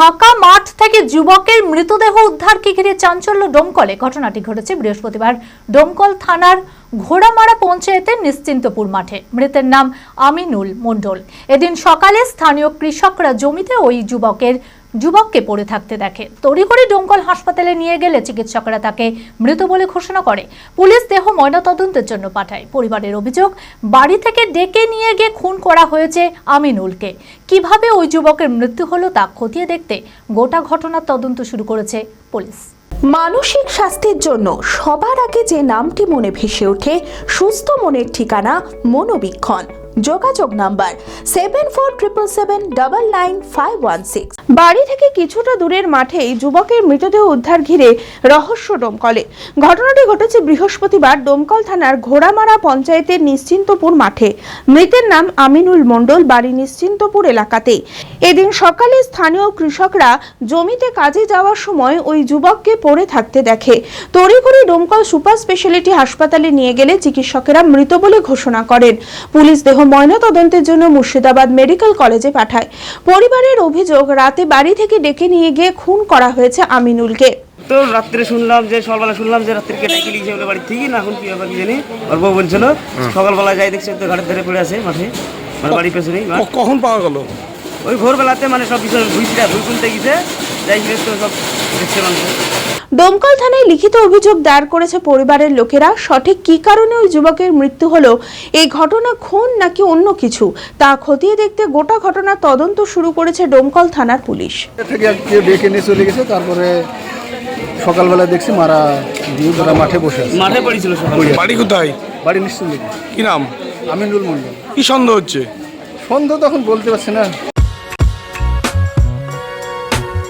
ফাঁকা মাঠ থেকে যুবকের মৃতদেহ উদ্ধারকে ঘিরে চাঞ্চল্য ডোমকলে ঘটনাটি ঘটেছে বৃহস্পতিবার ডোমকল থানার ঘোড়ামারা পঞ্চায়েতের নিশ্চিন্তপুর মাঠে। মৃতের নাম আমিনুল মণ্ডল। এদিন সকালে স্থানীয় কৃষকরা জমিতে ওই যুবকের যুবককে পড়ে থাকতে দেখে। তড়িঘড়ি ডোমকল হাসপাতালে নিয়ে গেলে চিকিৎসকরা তাকে মৃত বলে ঘোষণা করে। পুলিশ দেহ ময়নাতদন্তের জন্য পাঠায়। পরিবারের অভিযোগ, বাড়ি থেকে ডেকে নিয়ে গিয়ে খুন করা হয়েছে আমিনুলকে। কীভাবে ওই যুবকের মৃত্যু হলো তা খতিয়ে দেখতে গোটা ঘটনার তদন্ত শুরু করেছে পুলিশ। মানসিক স্বাস্থ্যের জন্য সবার আগে যে নামটি মনে ভেসে ওঠে, সুস্থ মনের ঠিকানা মনোবীক্ষণ। যোগাযোগ number seven four triple seven double nine five one six বাড়ি থেকে কিছুটা দূরের মাঠেই যুবকের মৃতদেহ উদ্ধার ঘিরে রহস্য ডোমকলে ঘটনাটি ঘটেছে বৃহস্পতিবার ডোমকল থানার ঘোড়ামারা পঞ্চায়েতের নিশ্চিন্তপুর মাঠে। মৃতের নাম আমিনুল মণ্ডল, বাড়ি নিশ্চিন্তপুর এলাকাতে। এদিন সকালে স্থানীয় কৃষকরা জমিতে কাজে যাওয়ার সময় ওই যুবককে পড়ে থাকতে দেখে। তড়িঘড়ি ডোমকল সুপার স্পেশালিটি হাসপাতালে নিয়ে গেলে চিকিৎসকেরা মৃত বলে ঘোষণা করেন। পুলিশ দেহ ময়নাতদন্তের জন্য মুর্শিদাবাদ মেডিকেল কলেজে পাঠায়। পরিবারের অভিযোগ রাতে বাড়ি থেকে ডেকে নিয়ে গিয়ে খুন করা হয়েছে আমিনুলকে। তো রাত্রে শুনলাম যে সকালবেলা শুনলাম যে রাত্রে কেটে লিখছে বলে বাড়ি ঠিকই না এখন কি ব্যাপার কি জানি ওর বউ বলছিল সকালবেলা যাই দেখছে তো ঘাটের ধারে পড়ে আছে মাঠে মানে বাড়ির পেছনেই কখন পাওয়া গেল? ওই ভোরবেলাতে মানে সব কিছু ভুইটা ভুই তুলতে গেছে যাই সব ডোমকল থানায় লিখিত অভিযোগ দায়ের করেছে পরিবারের লোকেরা। সঠিক কি কারণে ওই যুবকের মৃত্যু হলো? এই ঘটনা খুন নাকি অন্য কিছু? তা খতিয়ে দেখতে গোটা ঘটনার তদন্ত শুরু করেছে ডোমকল থানার পুলিশ। থেকে কেউ ডেকে নিয়ে চলে গেছে তারপরে সকালবেলা দেখছি মারা দিয়ে মাঠে বসে আছে। মাঠে পড়েছিল সকাল। বাড়ি কোথায়? বাড়ি নিশ্চিন্ত। কি নাম? আমিনুল মন্ডল কি সন্দেহ হচ্ছে? সন্দেহ তখন বলতে পারছি না।